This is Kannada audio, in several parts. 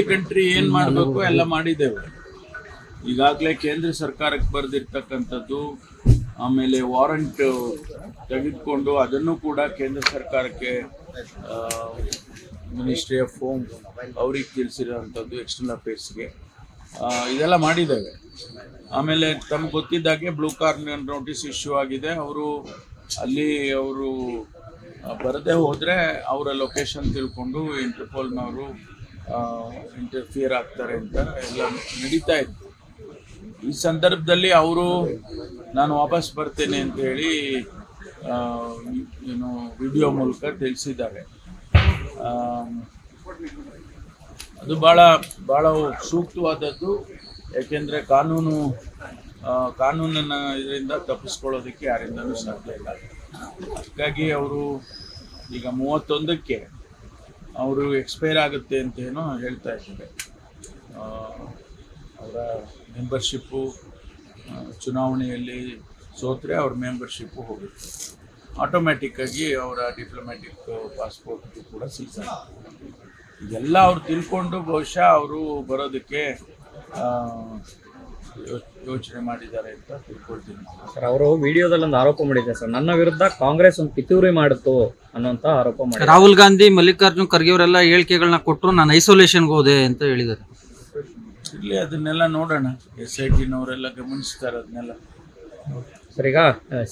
ಕಂಟ್ರಿ ಏನ್ ಮಾಡಬೇಕು ಎಲ್ಲ ಮಾಡಿದ್ದೇವೆ. ಈಗಾಗಲೇ ಕೇಂದ್ರ ಸರ್ಕಾರಕ್ಕೆ ಬರೆದಿರ್ತಕ್ಕಂಥದ್ದು ಆಮೇಲೆ ವಾರಂಟ್ ತೆಗೆದುಕೊಂಡು ಅದನ್ನು ಕೂಡ ಕೇಂದ್ರ ಸರ್ಕಾರಕ್ಕೆ ಮಿನಿಸ್ಟ್ರಿ ಆಫ್ ಹೋಮ್ ಅವ್ರಿಗೆ ತಿಳಿಸಿರೋವಂಥದ್ದು ಎಕ್ಸ್ಟರ್ನಲ್ ಅಫೇರ್ಸ್ಗೆ ಇದೆಲ್ಲ ಮಾಡಿದ್ದೇವೆ. ಆಮೇಲೆ ತಮ್ಗೆ ಗೊತ್ತಿದ್ದಾಗೆ ಬ್ಲೂ ಕಾರ್ನರ್ ನೋಟಿಸ್ ಇಶ್ಯೂ ಆಗಿದೆ. ಅವರು ಅಲ್ಲಿ ಅವರು ಬರದೇ ಹೋದರೆ ಅವರ ಲೊಕೇಶನ್ ತಿಳ್ಕೊಂಡು ಇಂಟರ್ಪೋಲ್ನವರು ಇಂಟರ್ಫಿಯರ್ ಆಗ್ತಾರೆ ಅಂತ ಎಲ್ಲ ನಡೀತಾ ಇತ್ತು. ಈ ಸಂದರ್ಭದಲ್ಲಿ ಅವರು, ನಾನು ವಾಪಸ್ ಬರ್ತೇನೆ ಅಂತ ಹೇಳಿ ಏನು ವಿಡಿಯೋ ಮೂಲಕ ತಿಳಿಸಿದ್ದಾರೆ. ಅದು ಭಾಳ ಭಾಳ ಸೂಕ್ತವಾದದ್ದು. ಏಕೆಂದರೆ ಕಾನೂನು ಕಾನೂನನ್ನ ಇದರಿಂದ ತಪ್ಪಿಸ್ಕೊಳ್ಳೋದಕ್ಕೆ ಯಾರಿಂದಲೂ ಸಾಧ್ಯ ಇಲ್ಲ. ಹಾಗಾಗಿ ಅವರು ಈಗ ಮೂವತ್ತೊಂದಕ್ಕೆ ಅವರು ಎಕ್ಸ್ಪೈರ್ ಆಗುತ್ತೆ ಅಂತ ಏನೋ ಹೇಳ್ತಾ ಇದ್ದಾರೆ. ಅವರ ಮೆಂಬರ್ಶಿಪ್ಪು ಚುನಾವಣೆಯಲ್ಲಿ ಸೋತ್ರೆ ಅವ್ರ ಮೆಂಬರ್ಶಿಪ್ಪು ಹೋಗುತ್ತೆ. ಆಟೋಮ್ಯಾಟಿಕ್ಕಾಗಿ ಅವರ ಡಿಪ್ಲೊಮ್ಯಾಟಿಕ್ ಪಾಸ್ಪೋರ್ಟ್ ಕೂಡ ಸೀಸ್ ಇದೆಲ್ಲ ಅವ್ರು ತಿಳ್ಕೊಂಡು ಬಹುಶಃ ಅವರು ಬರೋದಕ್ಕೆ ಯೋಚನೆ ಮಾಡಿದ್ದಾರೆ ಅಂತ ತಿಳ್ಕೊಳ್ತೀನಿ. ಸರ್ ಅವರು ವಿಡಿಯೋದಲ್ಲಿ ಒಂದು ಆರೋಪ ಮಾಡಿದ್ದಾರೆ ಸರ್. ನನ್ನ ವಿರುದ್ಧ ಕಾಂಗ್ರೆಸ್ ಒಂದು ಪಿತೂರಿ ಮಾಡುತ್ತೋ ಅನ್ನುವಂತ ಆರೋಪ ಮಾಡಿದ್ದಾರೆ. ರಾಹುಲ್ ಗಾಂಧಿ ಮಲ್ಲಿಕಾರ್ಜುನ್ ಖರ್ಗೆ ಅವರೆಲ್ಲ ಹೇಳಿಕೆಗಳನ್ನ ಕೊಟ್ಟರು ನಾನು ಐಸೋಲೇಷನ್ಗೆ ಹೋದೆ ಅಂತ ಹೇಳಿದ್ದಾರೆ. ಇಲ್ಲಿ ಅದನ್ನೆಲ್ಲ ನೋಡೋಣ. ಎಸ್ ಐ ಟಿನವರೆಲ್ಲ ಗಮನಿಸ್ತಾರೆ ಅದನ್ನೆಲ್ಲ. ಸರ್ ಈಗ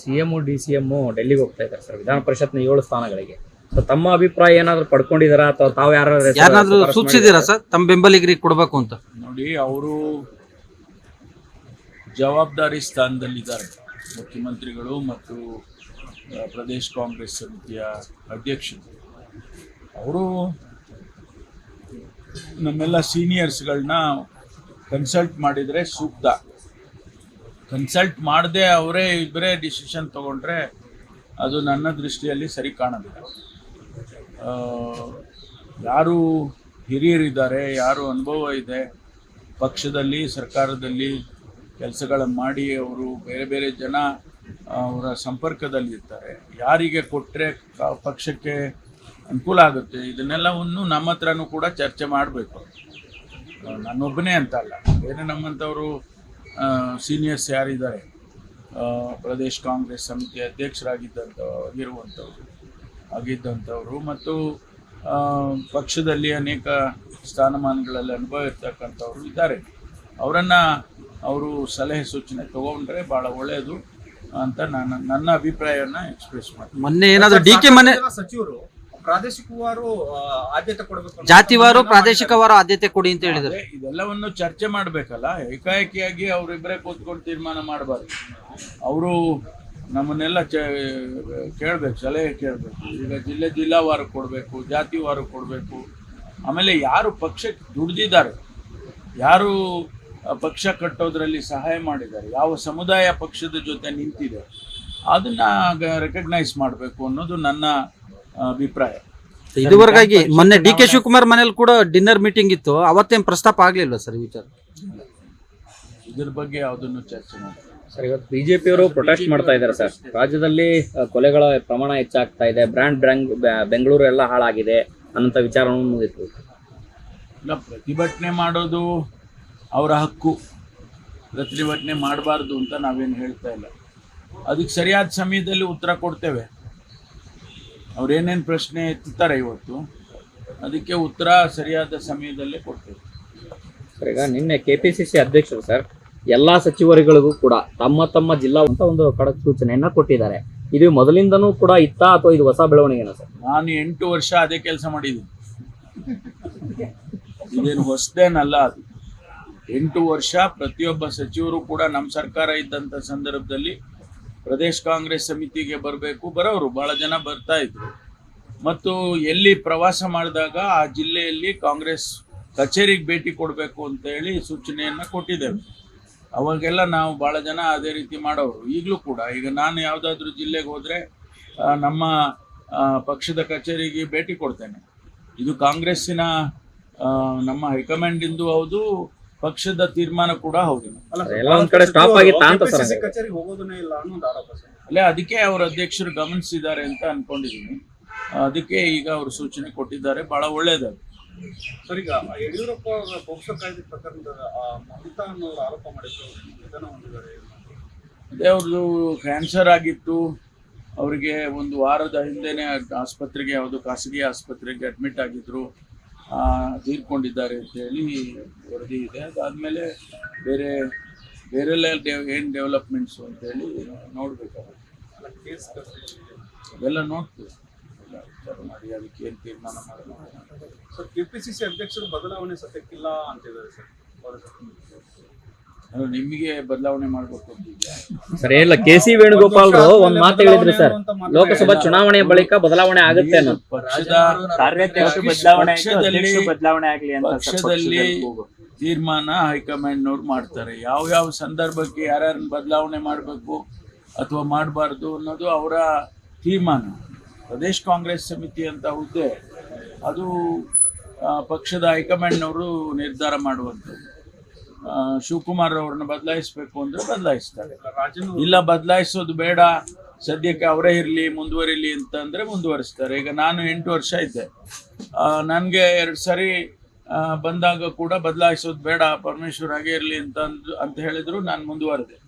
C M D C M ಡೆಲ್ಲಿಗೆ ಹೋಗ್ತಾ ಇದ್ದಾರೆ ಸರ್. ವಿಧಾನ ಪರಿಷತ್ನ ಏಳು ಸ್ಥಾನಗಳಿಗೆ. ಸೊ ತಮ್ಮ ಅಭಿಪ್ರಾಯ ಏನಾದರೂ ಪಡ್ಕೊಂಡಿದಾರಾ ಅಥವಾ ತಾವು ಯಾರು ಯಾರಾದ್ರೂ ಸೂಚಿಸಿದ್ದೀರಾ ಸರ್? ತಮ್ಮ ಬೆಂಬಲಿಗರಿಗೆ ಕೊಡಬೇಕು ಅಂತ. ನೋಡಿ ಅವರು ಜವಾಬ್ದಾರಿ ಸ್ಥಾನದಲ್ಲಿದ್ದಾರೆ. ಮುಖ್ಯಮಂತ್ರಿಗಳು ಮತ್ತು ಪ್ರದೇಶ ಕಾಂಗ್ರೆಸ್ ಸಮಿತಿಯ ಅಧ್ಯಕ್ಷರು. ಅವರು ನಮ್ಮೆಲ್ಲ ಸೀನಿಯರ್ಸ್ಗಳನ್ನ ಕನ್ಸಲ್ಟ್ ಮಾಡಿದರೆ ಸೂಕ್ತ. ಕನ್ಸಲ್ಟ್ ಮಾಡದೆ ಅವರೇ ಇಬ್ಬರೇ ಡಿಸಿಷನ್ ತಗೊಂಡ್ರೆ ಅದು ನನ್ನ ದೃಷ್ಟಿಯಲ್ಲಿ ಸರಿ ಕಾಣೋದಿಲ್ಲ ಯಾರು ಹಿರಿಯರಿದ್ದಾರೆ, ಯಾರು ಅನುಭವ ಇದೆ, ಪಕ್ಷದಲ್ಲಿ, ಸರ್ಕಾರದಲ್ಲಿ ಕೆಲಸಗಳನ್ನು ಮಾಡಿ ಅವರು ಬೇರೆ ಬೇರೆ ಜನ ಅವರ ಸಂಪರ್ಕದಲ್ಲಿ ಇರ್ತಾರೆ. ಯಾರಿಗೆ ಕೊಟ್ಟರೆ ಪಕ್ಷಕ್ಕೆ ಅನುಕೂಲ ಆಗುತ್ತೆ, ಇದನ್ನೆಲ್ಲವನ್ನು ನಮ್ಮ ಹತ್ರನೂ ಕೂಡ ಚರ್ಚೆ ಮಾಡಬೇಕು. ನಾನೊಬ್ಬನೇ ಅಂತ ಅಲ್ಲ. ಬೇರೆ ನಮ್ಮಂಥವರು ಸೀನಿಯರ್ಸ್ ಯಾರಿದ್ದಾರೆ ಪ್ರದೇಶ್ ಕಾಂಗ್ರೆಸ್ ಸಮಿತಿ ಅಧ್ಯಕ್ಷರಾಗಿದ್ದಂಥ ಆಗಿರುವಂಥವ್ರು ಆಗಿದ್ದಂಥವ್ರು ಮತ್ತು ಪಕ್ಷದಲ್ಲಿ ಅನೇಕ ಸ್ಥಾನಮಾನಗಳಲ್ಲಿ ಅನುಭವ ಇರ್ತಕ್ಕಂಥವ್ರು ಇದ್ದಾರೆ. ಅವರನ್ನು ಅವರು ಸಲಹೆ ಸೂಚನೆ ತಗೊಂಡ್ರೆ ಭಾಳ ಒಳ್ಳೆಯದು ಅಂತ ನಾನು ನನ್ನ ಅಭಿಪ್ರಾಯವನ್ನು ಎಕ್ಸ್ಪ್ರೆಸ್ ಮಾಡ್ತೀನಿ. ಮೊನ್ನೆ ಏನಾದರೂ ಡಿ ಕೆ ಮನೆ ಸಚಿವರು ಪ್ರಾದೇಶಿಕವಾರು ಆದ್ಯತೆ ಕೊಡಬೇಕು ಜಾತಿವಾರು ಪ್ರಾದೇಶಿಕವಾರು ಆದ್ಯತೆ ಕೊಡಿ ಅಂತ ಹೇಳಿದ್ರೆ ಇದೆಲ್ಲವನ್ನು ಚರ್ಚೆ ಮಾಡಬೇಕಲ್ಲ ಏಕಾಏಕಿಯಾಗಿ ಅವರಿಬ್ಬರೇ ಕೂತ್ಕೊಂಡು ತೀರ್ಮಾನ ಮಾಡಬಾರ್ದು. ಅವರು ನಮ್ಮನ್ನೆಲ್ಲ ಚ ಕೇಳಬೇಕು ಸಲಹೆ ಕೇಳಬೇಕು. ಈಗ ಜಿಲ್ಲೆ ಜಿಲ್ಲಾವಾರು ಕೊಡಬೇಕು ಜಾತಿವಾರು ಕೊಡಬೇಕು. ಆಮೇಲೆ ಯಾರು ಪಕ್ಷಕ್ಕೆ ದುಡ್ದಿದ್ದಾರೆ ಯಾರು ಪಕ್ಷ ಕಟ್ಟೋದ್ರಲ್ಲಿ ಸಹಾಯ ಮಾಡಿದ್ದಾರೆ. ಯಾವ ಸಮುದಾಯ ಪಕ್ಷದ ಜೊತೆ ನಿಂತಿದೆ ಅದನ್ನ ರೆಕಗ್ನೈಸ್ ಮಾಡಬೇಕು ಅನ್ನೋದು ನನ್ನ ಅಭಿಪ್ರಾಯ. ಇದುವರೆಗಾಗಿ ಮೊನ್ನೆ ಡಿ ಕೆ ಶಿವಕುಮಾರ್ ಮನೇಲಿ ಕೂಡ ಡಿನ್ನರ್ ಮೀಟಿಂಗ್ ಇತ್ತು. ಅವತ್ತೇನು ಪ್ರಸ್ತಾಪ ಆಗಲಿಲ್ಲ ಸರ್ ಈ ವಿಚಾರ? ಇದ್ರ ಬಗ್ಗೆ ಯಾವುದನ್ನು ಚರ್ಚೆ ಮಾಡಿ ಸರ್ ಇವತ್ತು ಬಿಜೆಪಿ ಅವರು ಪ್ರೊಟೆಸ್ಟ್ ಮಾಡ್ತಾ ಇದ್ದಾರೆ ಸರ್. ರಾಜ್ಯದಲ್ಲಿ ಕೊಲೆಗಳ ಪ್ರಮಾಣ ಹೆಚ್ಚಾಗ್ತಾ ಇದೆ. ಬ್ರ್ಯಾಂಡ್ ಬ್ರ್ಯಾಂಗ್ ಬೆಂಗಳೂರು ಎಲ್ಲ ಹಾಳಾಗಿದೆ ಅನ್ನೋಂಥ ವಿಚಾರವನ್ನು ಮುಗಿತು ಇಲ್ಲ ಪ್ರತಿಭಟನೆ ಮಾಡೋದು ಅವರ ಹಕ್ಕು ಪ್ರತಿಭಟನೆ ಮಾಡಬಾರ್ದು ಅಂತ ನಾವೇನು ಹೇಳ್ತಾ ಇಲ್ಲ. ಅದಕ್ಕೆ ಸರಿಯಾದ ಸಮಯದಲ್ಲಿ ಉತ್ತರ ಕೊಡ್ತೇವೆ. ಅವ್ರೇನೇನು ಪ್ರಶ್ನೆ ಎತ್ತುತ್ತಾರೆ ಇವತ್ತು ಅದಕ್ಕೆ ಉತ್ತರ ಸರಿಯಾದ ಸಮಯದಲ್ಲೇ ಕೊಡ್ತೇವೆ. ಸರ್ ಈಗ ನಿನ್ನೆ ಸಿ ಅಧ್ಯಕ್ಷರು ಸರ್ ಎಲ್ಲ ಸಚಿವರುಗಳಿಗೂ ಕೂಡ ತಮ್ಮ ತಮ್ಮ ಜಿಲ್ಲಾ ಅಂತ ಒಂದು ಕಡಕ್ ಸೂಚನೆಯನ್ನ ಕೊಟ್ಟಿದ್ದಾರೆ. ಇದು ಮೊದಲಿಂದನೂ ಕೂಡ ಇತ್ತಾ ಅಥವಾ ಇದು ಹೊಸ ಬೆಳವಣಿಗೆನ ಸರ್? ನಾನು ಎಂಟು ವರ್ಷ ಅದೇ ಕೆಲಸ ಮಾಡಿದ್ದೀನಿ. ಇದೇನು ಹೊಸದೇನಲ್ಲ ಅದು. ಎಂಟು ವರ್ಷ ಪ್ರತಿಯೊಬ್ಬ ಸಚಿವರು ಕೂಡ ನಮ್ಮ ಸರ್ಕಾರ ಇದ್ದಂಥ ಸಂದರ್ಭದಲ್ಲಿ ಪ್ರದೇಶ ಕಾಂಗ್ರೆಸ್ ಸಮಿತಿಗೆ ಬರಬೇಕು. ಬರೋರು ಭಾಳ ಜನ ಬರ್ತಾ ಇದ್ರು. ಮತ್ತು ಎಲ್ಲಿ ಪ್ರವಾಸ ಮಾಡಿದಾಗ ಆ ಜಿಲ್ಲೆಯಲ್ಲಿ ಕಾಂಗ್ರೆಸ್ ಕಚೇರಿಗೆ ಭೇಟಿ ಕೊಡಬೇಕು ಅಂತ ಹೇಳಿ ಸೂಚನೆಯನ್ನು ಕೊಟ್ಟಿದ್ದೇವೆ. ಅವಾಗೆಲ್ಲ ನಾವು ಭಾಳ ಜನ ಅದೇ ರೀತಿ ಮಾಡೋರು. ಈಗಲೂ ಕೂಡ ಈಗ ನಾನು ಯಾವುದಾದ್ರೂ ಜಿಲ್ಲೆಗೆ ಹೋದರೆ ನಮ್ಮ ಪಕ್ಷದ ಕಚೇರಿಗೆ ಭೇಟಿ ಕೊಡ್ತೇನೆ. ಇದು ಕಾಂಗ್ರೆಸ್ಸಿನ ನಮ್ಮ ಹೈಕಮಾಂಡಿಂದು ಹೌದು ಪಕ್ಷದ ತೀರ್ಮಾನ ಕೂಡ ಹೌದು. ಅಲ್ಲ ಎಲ್ಲ ಒಂದ್ ಕಡೆ stop ಆಗಿತ್ತಾ ಅಂತ ಸರ್ ಕಚೇರಿಗೆ ಹೋಗೋದನ್ನೇ ಇಲ್ಲ ಅನ್ನೋ ಒಂದು ಆರೋಪ ಸರ್. ಅಲ್ಲೇ ಅದಕ್ಕೆ ಅವರ ಅಧ್ಯಕ್ಷರು ಗಮನಿಸಿದ್ದಾರೆ ಅಂತ ಅನ್ಕೊಂಡಿದ್ದೀನಿ ಅದಕ್ಕೆ ಈಗ ಅವರು ಸೂಚನೆ ಕೊಟ್ಟಿದ್ದಾರೆ ಬಹಳ ಒಳ್ಳೆಯದು ಸರ್ ಈಗ ಯಡಿಯೂರಪ್ಪ ಅವರ ಪೋಕ್ಸೋ ಕಾಯ್ದೆ ಪ್ರಕರಣದ ಆ, ಮಮತಾ ಅನ್ನೋರು ಆರೋಪ ಮಾಡಿದ್ರು ನಿಧನ ಹೊಂದಿದ್ದಾರೆ ಅದೇ ಅವ್ರದ್ದು ಕ್ಯಾನ್ಸರ್ ಆಗಿತ್ತು. ಅವರಿಗೆ ಒಂದು ವಾರದ ಹಿಂದೆನೆ ಆಸ್ಪತ್ರೆಗೆ ಯಾವುದು ಖಾಸಗಿ ಆಸ್ಪತ್ರೆಗೆ ಅಡ್ಮಿಟ್ ಆಗಿದ್ರು. ತೀರ್ಕೊಂಡಿದ್ದಾರೆ ಅಂತೇಳಿ ವರದಿ ಇದೆ. ಅದಾದಮೇಲೆ ಬೇರೆ, ಬೇರೆಲ್ಲ ಡೆವ್ ಏನು ಡೆವಲಪ್ಮೆಂಟ್ಸು ಅಂತೇಳಿ ನೋಡಬೇಕಾಗುತ್ತೆ. ಅವೆಲ್ಲ ನೋಡ್ತೀವಿ. ಎಲ್ಲ ವಿಚಾರ ಮಾಡಿ ಅದಕ್ಕೆ ಏನು ತೀರ್ಮಾನ ಮಾಡೋಣ sir K P C C ಅಧ್ಯಕ್ಷರು ಬದಲಾವಣೆ ಸತ್ಯಕ್ಕಿಲ್ಲ ಅಂತಿದ್ದಾರೆ ಸರ್. ನಿಮಗೆ ಬದಲಾವಣೆ ಮಾಡಬೇಕು ಸರ್ ಏನಿಲ್ಲ ಕೆ ಸಿ ವೇಣುಗೋಪಾಲ್ ಒಂದ್ ಮಾತು ಹೇಳಿದ್ರಿ ಸರ್. ಲೋಕಸಭಾ ಚುನಾವಣೆ ಬಳಿಕ ಬದಲಾವಣೆ ಆಗುತ್ತೆ ಬದಲಾವಣೆ ಆಗ್ಲಿ ಅಂತ ಸರ್ ಪಕ್ಷದಲ್ಲಿ. ತೀರ್ಮಾನ ಹೈಕಮಾಂಡ್ನವ್ರು ಮಾಡ್ತಾರೆ. ಯಾವ ಯಾವ ಸಂದರ್ಭಕ್ಕೆ ಯಾರ್ಯಾರನ್ನ ಬದಲಾವಣೆ ಮಾಡಬೇಕು ಅಥವಾ ಮಾಡಬಾರ್ದು ಅನ್ನೋದು ಅವರ ತೀರ್ಮಾನ. ಪ್ರದೇಶ್ ಕಾಂಗ್ರೆಸ್ ಸಮಿತಿ ಅಂತ ಹುದ್ದೆ ಅದು ಪಕ್ಷದ ಹೈಕಮಾಂಡ್ನವರು ನಿರ್ಧಾರ ಮಾಡುವಂಥದ್ದು. ಶಿವಕುಮಾರ್ ಅವ್ರನ್ನ ಬದಲಾಯಿಸಬೇಕು ಅಂದ್ರೆ ಬದಲಾಯಿಸ್ತಾರೆ. ಇಲ್ಲ ಬದಲಾಯಿಸೋದು ಬೇಡ. ಸದ್ಯಕ್ಕೆ ಅವರೇ ಇರಲಿ ಮುಂದುವರಿಲಿ ಅಂತಂದ್ರೆ ಮುಂದುವರಿಸ್ತಾರೆ. ಈಗ ನಾನು ಎಂಟು ವರ್ಷ ಇದ್ದೆ. ನನಗೆ ಎರಡು ಸರಿ ಬಂದಾಗ ಕೂಡ ಬದಲಾಯಿಸೋದು ಬೇಡ ಪರಮೇಶ್ವರ್ ಹಾಗೆ ಇರಲಿ ಅಂತ ಅಂತ ಹೇಳಿದ್ರು ನಾನು ಮುಂದುವರೆದೆ.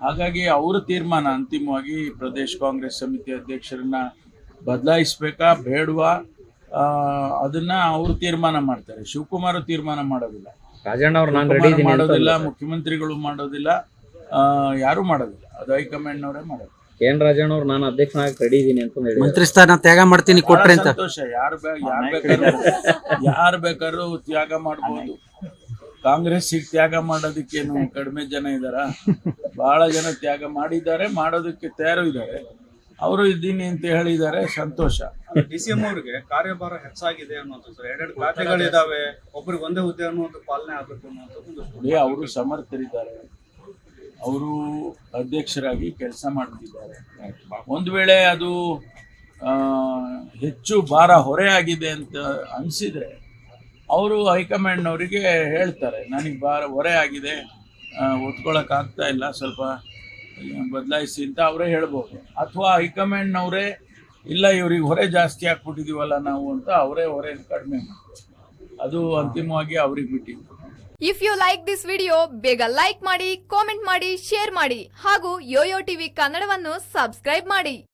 ಹಾಗಾಗಿ ಅವರ ತೀರ್ಮಾನ ಅಂತಿಮವಾಗಿ ಪ್ರದೇಶ್ ಕಾಂಗ್ರೆಸ್ ಸಮಿತಿ ಅಧ್ಯಕ್ಷರನ್ನ ಬದಲಾಯಿಸ್ಬೇಕಾ ಬೇಡವಾ? ಅದನ್ನ ಅವರು ತೀರ್ಮಾನ ಮಾಡ್ತಾರೆ. ಶಿವಕುಮಾರ್ ತೀರ್ಮಾನ ಮಾಡೋದಿಲ್ಲ. ರಾಜಣ್ಣ ಅವ್ರು ನಾನು ರೆಡಿ ಶಿವಕುಮಾರ್ ಇದ್ದೀನಿ ಅಂತ ಮಾಡೋದಿಲ್ಲ ಮುಖ್ಯಮಂತ್ರಿಗಳು ಮಾಡೋದಿಲ್ಲ ಆ, ಯಾರೂ ಮಾಡೋದಿಲ್ಲ. ಅದು ಹೈಕಮಾಂಡ್ನವರೇ ಮಾಡೋದು. ಎನ್ ರಾಜಣ್ಣ ಅವ್ರು ನಾನು ಅಧ್ಯಕ್ಷನಾಗಿ ರೆಡಿ ಇದ್ದೀನಿ ಅಂತ ಹೇಳಿದ್ರು. ಮಂತ್ರಿ ಸ್ಥಾನ ತ್ಯಾಗ ಮಾಡ್ತೀನಿ ಕೊಟ್ರೆ ಬಹಳ ಅಂತ. ಸಂತೋಷ. ಯಾರು ಯಾರು ಬೇಕಾದ್ರೂ ಯಾರು ಬೇಕಾದ್ರೂ ತ್ಯಾಗ ಮಾಡ್ಬೋದು. ಕಾಂಗ್ರೆಸ್ ತ್ಯಾಗ ಮಾಡೋದಕ್ಕೇನು ಕಡಿಮೆ ಜನ ಇದಾರ? ಬಹಳ ಜನ ತ್ಯಾಗ ಮಾಡಿದ್ದಾರೆ ಮಾಡೋದಕ್ಕೆ ತಯಾರು ಇದ್ದಾರೆ. ಅವರು ಇದ್ದೀನಿ ಅಂತ ಹೇಳಿದ್ದಾರೆ ಸಂತೋಷ. ಡಿ ಸಿ ಎಂ ಅವರಿಗೆ ಕಾರ್ಯಭಾರ ಹೆಚ್ಚಾಗಿದೆ ಅನ್ನೋದು ಸರ್. ಎರಡೆರಡು ಖಾತೆಗಳಿದಾವೆ ಒಬ್ಬರಿಗೆ ಒಂದೇ ಹುದ್ದೆ ಅನ್ನೋದು ಪಾಲನೆ ಆಗಬೇಕು ಅನ್ನೋದು ಅವರು ಸಮರ್ಥರಿದ್ದಾರೆ. ಅವರು ಅಧ್ಯಕ್ಷರಾಗಿ ಕೆಲಸ ಮಾಡ್ತಿದ್ದಾರೆ. ಒಂದು ವೇಳೆ ಅದು ಹೆಚ್ಚು ಭಾರ ಹೊರೆ ಆಗಿದೆ ಅಂತ ಅನಿಸಿದ್ರೆ ಅವರು ಹೈಕಮಾಂಡ್ನವರಿಗೆ ಹೇಳ್ತಾರೆ ನನಗೆ ಭಾರ ಹೊರೆ ಆಗಿದೆ ಒತ್ಕೊಳ್ಳೋಕ್ಕಾಗ್ತಾ ಇಲ್ಲ ಸ್ವಲ್ಪ ಬದಲಾಯಿಸಿ ಅಂತ ಅವರೇ ಹೇಳ್ಬೋದು. ಅಥವಾ ಹೈಕಮಾಂಡ್ನವರೇ ಇಲ್ಲ, ಇವ್ರಿಗೆ ಹೊರೆ ಜಾಸ್ತಿ ಹಾಕ್ಬಿಟ್ಟಿದೀವಲ್ಲ ನಾವು ಅಂತ ಅವರೇ ಹೊರೆ ಕಡಿಮೆ ಅದು ಅಂತಿಮವಾಗಿ ಅವ್ರಿಗೆ ಬಿಟ್ಟಿದ್ದು. If you like this video ಬೇಗ ಲೈಕ್ ಮಾಡಿ ಕಾಮೆಂಟ್ ಮಾಡಿ ಶೇರ್ ಮಾಡಿ ಹಾಗೂ ಯೋಯೋ ಟಿವಿ ಕನ್ನಡವನ್ನು ಸಬ್ಸ್ಕ್ರೈಬ್ ಮಾಡಿ.